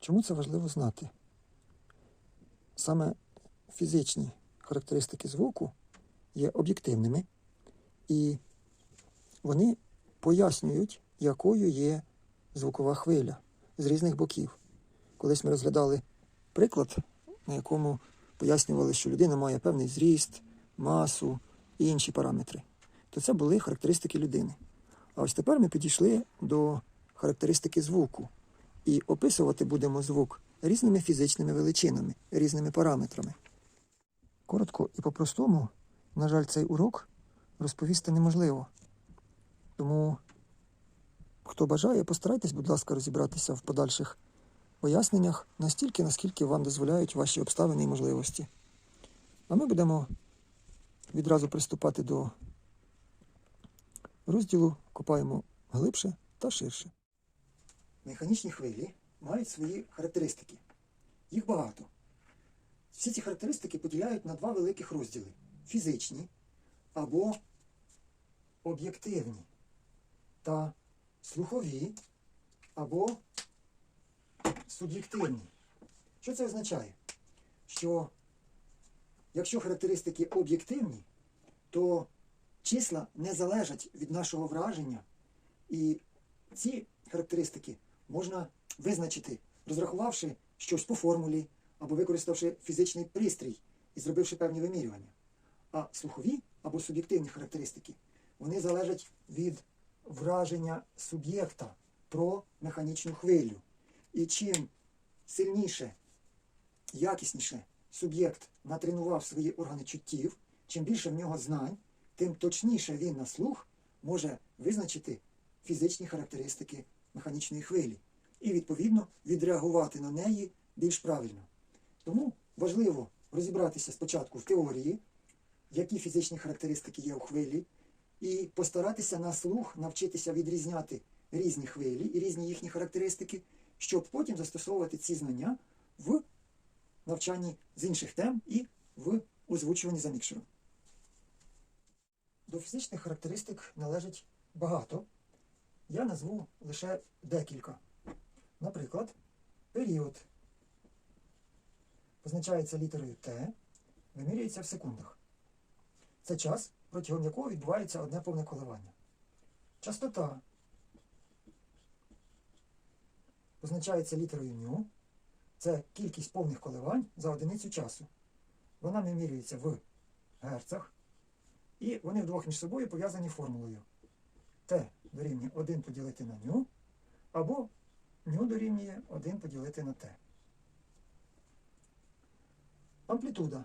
Чому це важливо знати? Саме фізичні характеристики звуку є об'єктивними, і вони пояснюють, якою є звукова хвиля з різних боків. Колись ми розглядали приклад, на якому пояснювали, що людина має певний зріст, масу і інші параметри. То це були характеристики людини. А ось тепер ми підійшли до характеристики звуку. І описувати будемо звук різними фізичними величинами, різними параметрами. Коротко і по-простому, на жаль, цей урок розповісти неможливо. Тому, хто бажає, постарайтесь, будь ласка, розібратися в подальших поясненнях настільки, наскільки вам дозволяють ваші обставини і можливості. А ми будемо відразу приступати до розділу, копаємо глибше та ширше. Механічні хвилі мають свої характеристики. Їх багато. Всі ці характеристики поділяють на два великих розділи: фізичні або об'єктивні та слухові або суб'єктивні. Що це означає? Що якщо характеристики об'єктивні, то числа не залежать від нашого враження, і ці характеристики можна визначити, розрахувавши щось по формулі або використавши фізичний пристрій і зробивши певні вимірювання. А слухові або суб'єктивні характеристики вони залежать від враження суб'єкта про механічну хвилю. І чим сильніше, якісніше суб'єкт натренував свої органи чуттів, чим більше в нього знань, тим точніше він на слух може визначити фізичні характеристики механічної хвилі і, відповідно, відреагувати на неї більш правильно. Тому важливо розібратися спочатку в теорії, які фізичні характеристики є у хвилі, і постаратися на слух навчитися відрізняти різні хвилі і різні їхні характеристики, щоб потім застосовувати ці знання в навчанні з інших тем і в озвучуванні за мікшером. До фізичних характеристик належить багато. Я назву лише декілька. Наприклад, період позначається літерою Т, вимірюється в секундах. Це час, протягом якого відбувається одне повне коливання. Частота позначається літерою ню. Це кількість повних коливань за одиницю часу. Вона вимірюється в герцах, і вони вдвох між собою пов'язані формулою. Т дорівнює 1 поділити на ню, або ню дорівнює 1 поділити на Т. Амплітуда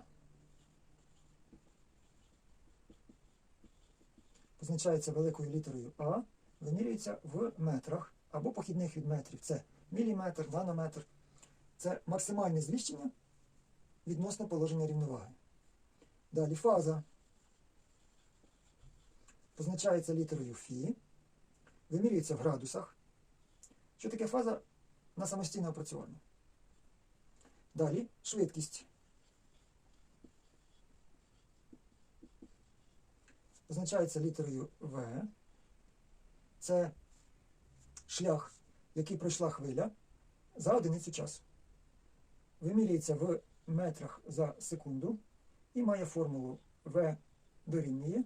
позначається великою літерою А, вимірюється в метрах або похідних від метрів. Це міліметр, нанометр. Це максимальне зміщення відносно положення рівноваги. Далі фаза позначається літерою Фі, вимірюється в градусах. Що таке фаза на самостійне опрацювання? Далі швидкість. Позначається літерою В. Це шлях, який пройшла хвиля за одиницю часу. Вимірюється в метрах за секунду і має формулу В дорівнює.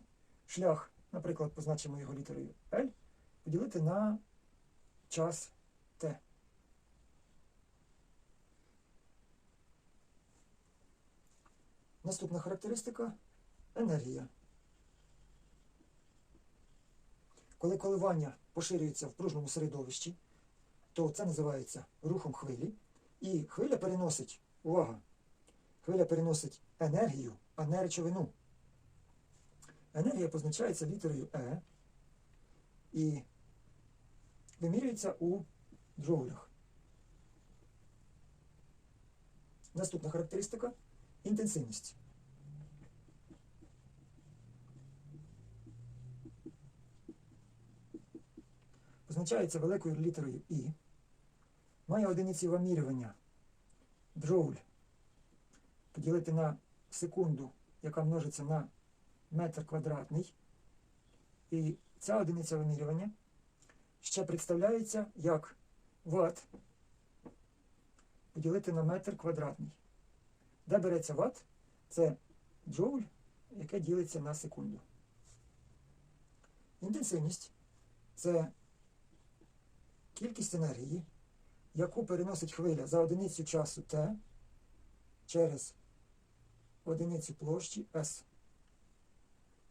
Шлях, наприклад, позначимо його літерою L, поділити на час Т. Наступна характеристика енергія. Коли коливання поширюється в пружному середовищі, то це називається рухом хвилі. І хвиля переносить, увага, хвиля переносить енергію, а не речовину. Енергія позначається літерою Е і вимірюється у джоулях. Наступна характеристика інтенсивність. Позначається великою літерою І. Має одиниці вимірювання джоуль поділити на секунду, яка множиться на метр квадратний. І ця одиниця вимірювання ще представляється як ватт поділити на метр квадратний. Де береться ватт? Це джоуль, яке ділиться на секунду. Інтенсивність це кількість енергії, яку переносить хвиля за одиницю часу Т через одиницю площі S.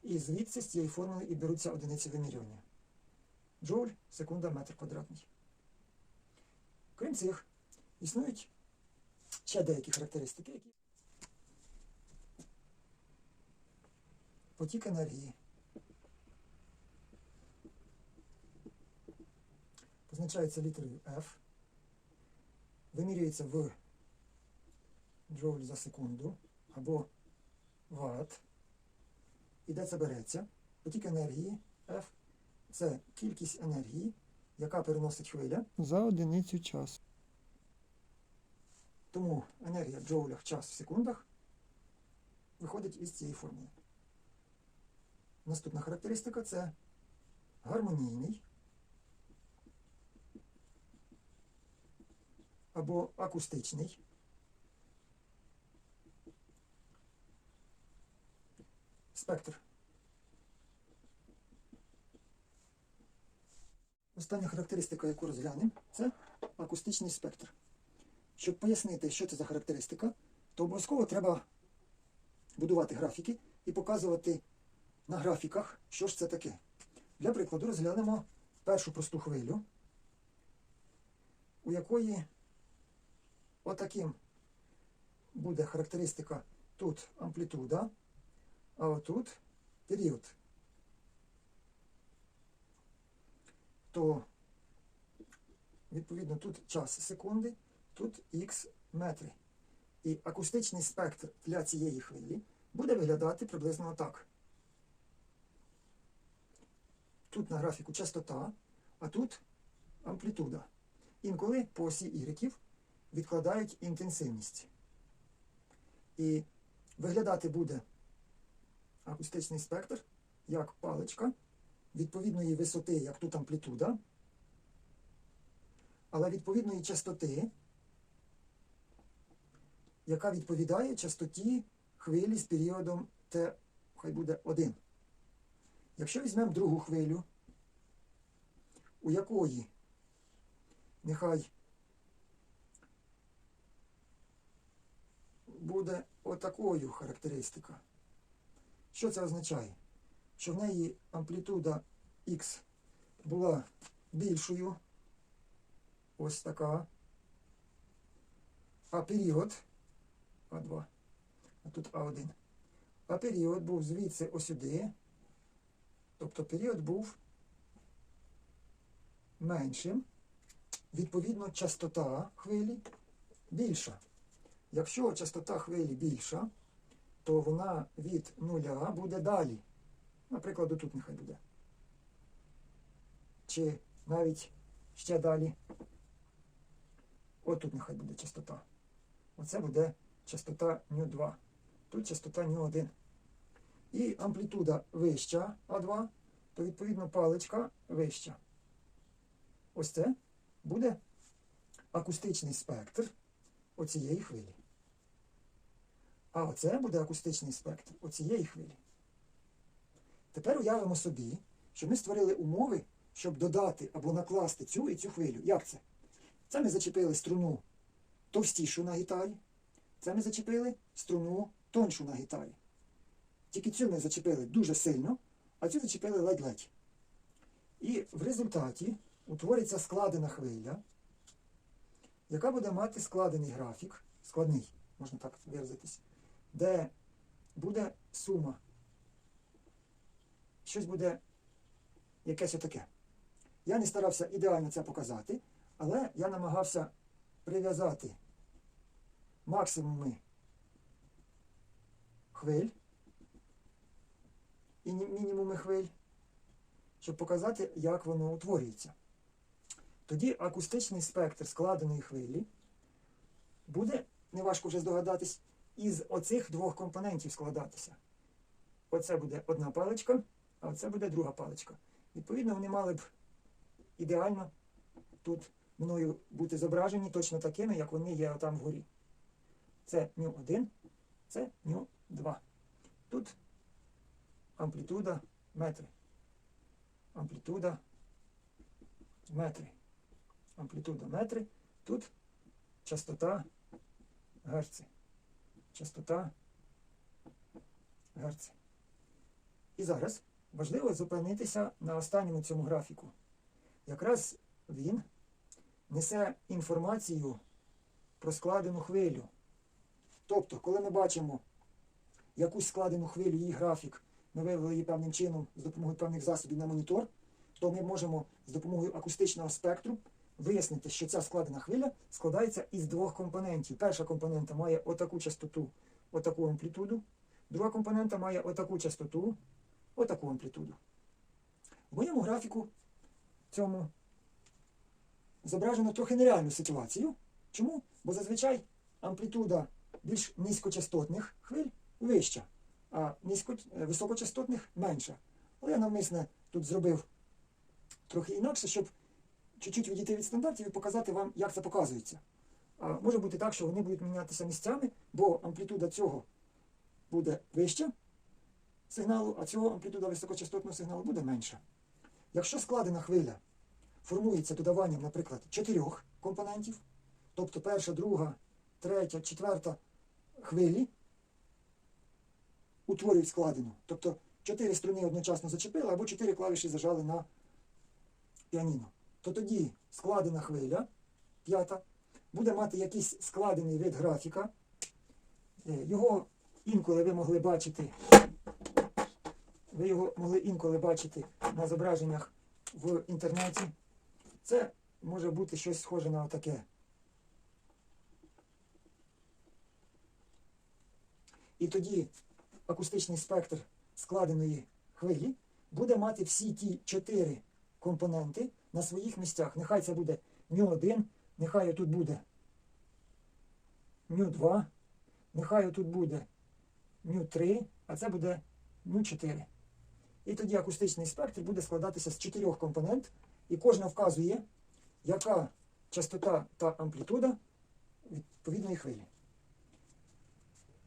І звідси з цієї формули і беруться одиниці вимірювання. Джоуль, секунда, метр квадратний. Крім цих, існують ще деякі характеристики, які потік енергії. Позначається літерою F, вимірюється в джоуль за секунду або ватт. І де це береться? Потік енергії F це кількість енергії, яка переносить хвиля За одиницю часу. Тому енергія в джоулях час в секундах виходить із цієї формули. Наступна характеристика це гармонійний або акустичний спектр. Остання характеристика, яку розглянемо, це акустичний спектр. Щоб пояснити, що це за характеристика, то обов'язково треба будувати графіки і показувати на графіках, що ж це таке. Для прикладу розглянемо першу просту хвилю, у якої отаким буде характеристика тут амплітуда, а отут період. То, відповідно, тут час секунди, тут х метри. І акустичний спектр для цієї хвилі буде виглядати приблизно отак. Тут на графіку частота, а тут амплітуда. Інколи по осі Y відкладають інтенсивність. І виглядати буде акустичний спектр як паличка відповідної висоти, як тут амплітуда, але відповідної частоти, яка відповідає частоті хвилі з періодом Т, хай буде 1. Якщо візьмемо другу хвилю, у якої нехай буде отакою характеристика. Що це означає? Що в неї амплітуда Х була більшою, ось така, а період А2, а тут А1. А період був звідси ось сюди, тобто період був меншим, відповідно, частота хвилі більша. Якщо частота хвилі більша, то вона від нуля буде далі. Наприклад, тут нехай буде. Чи навіть ще далі. От тут нехай буде частота. Оце буде частота ню2. Тут частота ню1. І амплітуда вища А2, то відповідно паличка вища. Ось це буде акустичний спектр оцієї хвилі. А оце буде акустичний спектр оцієї хвилі. Тепер уявимо собі, що ми створили умови, щоб додати або накласти цю і цю хвилю. Як це? Це ми зачепили струну товстішу на гітарі. Це ми зачепили струну тоншу на гітарі. Тільки цю ми зачепили дуже сильно, а цю зачепили ледь-ледь. І в результаті утвориться складена хвиля, яка буде мати складений графік, складний, можна так виразитись, де буде сума. Щось буде якесь отаке. Я не старався ідеально це показати, але я намагався прив'язати максимуми хвиль і мінімуми хвиль, щоб показати, як воно утворюється. Тоді акустичний спектр складеної хвилі буде, неважко вже здогадатись, із оцих двох компонентів складатися. Оце буде одна паличка, а оце буде друга паличка. Відповідно, вони мали б ідеально тут мною бути зображені точно такими, як вони є там вгорі. Це ню 1, це ню 2. Тут амплітуда метри. Амплітуда метри. Амплітуда метри. Тут частота герци. Частота герци. І зараз важливо зупинитися на останньому цьому графіку. Якраз він несе інформацію про складену хвилю. Тобто, коли ми бачимо якусь складену хвилю, її графік, ми вивели її певним чином з допомогою певних засобів на монітор, то ми можемо з допомогою акустичного спектру вияснити, що ця складена хвиля складається із двох компонентів. Перша компонента має отаку частоту, отаку амплітуду, друга компонента має отаку частоту, отаку амплітуду. В моєму графіку цьому зображено трохи нереальну ситуацію. Чому? Бо зазвичай амплітуда більш низькочастотних хвиль вища, а низько, е, високочастотних менша. Але я навмисне тут зробив трохи інакше, щоб чуть-чуть відійти від стандартів і показати вам, як це показується. А може бути так, що вони будуть мінятися місцями, бо амплітуда цього буде вища сигналу, а цього амплітуда високочастотного сигналу буде менша. Якщо складена хвиля формується додаванням, наприклад, чотирьох компонентів, тобто перша, друга, третя, четверта хвилі утворюють складену. Тобто чотири струни одночасно зачепили або чотири клавіші зажали на піаніно. То тоді складена хвиля, п'ята, буде мати якийсь складений вид графіка. Е, Його інколи ви могли бачити. Ви його могли інколи бачити на зображеннях в інтернеті. Це може бути щось схоже на таке. І тоді акустичний спектр складеної хвилі буде мати всі ті чотири компоненти на своїх місцях. Нехай це буде ню 1 нехай тут буде ню 2 нехай тут буде ню 3 а це буде ню 4 І тоді акустичний спектр буде складатися з чотирьох компонент, і кожна вказує, яка частота та амплітуда відповідної хвилі.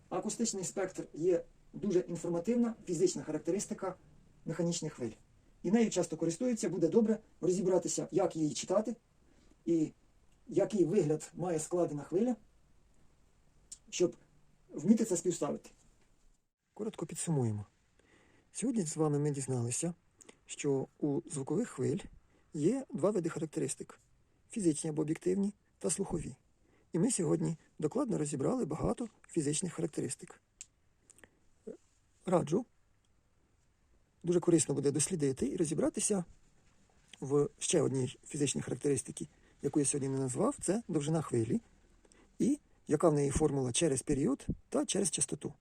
Акустичний спектр є дуже інформативна фізична характеристика механічних хвиль. І нею часто користуються, буде добре розібратися, як її читати і який вигляд має складена хвиля, щоб вміти це співставити. Коротко підсумуємо. Сьогодні з вами ми дізналися, що у звукових хвиль є два види характеристик фізичні або об'єктивні та слухові. І ми сьогодні докладно розібрали багато фізичних характеристик. Раджу, дуже корисно буде дослідити і розібратися в ще одній фізичній характеристиці, яку я сьогодні не назвав, це довжина хвилі, і яка в неї формула через період та через частоту.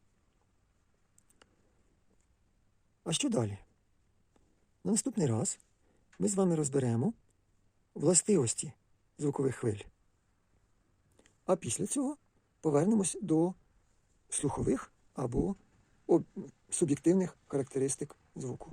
А що далі? На наступний раз ми з вами розберемо властивості звукових хвиль. А після цього повернемось до слухових або суб'єктивних характеристик звуку.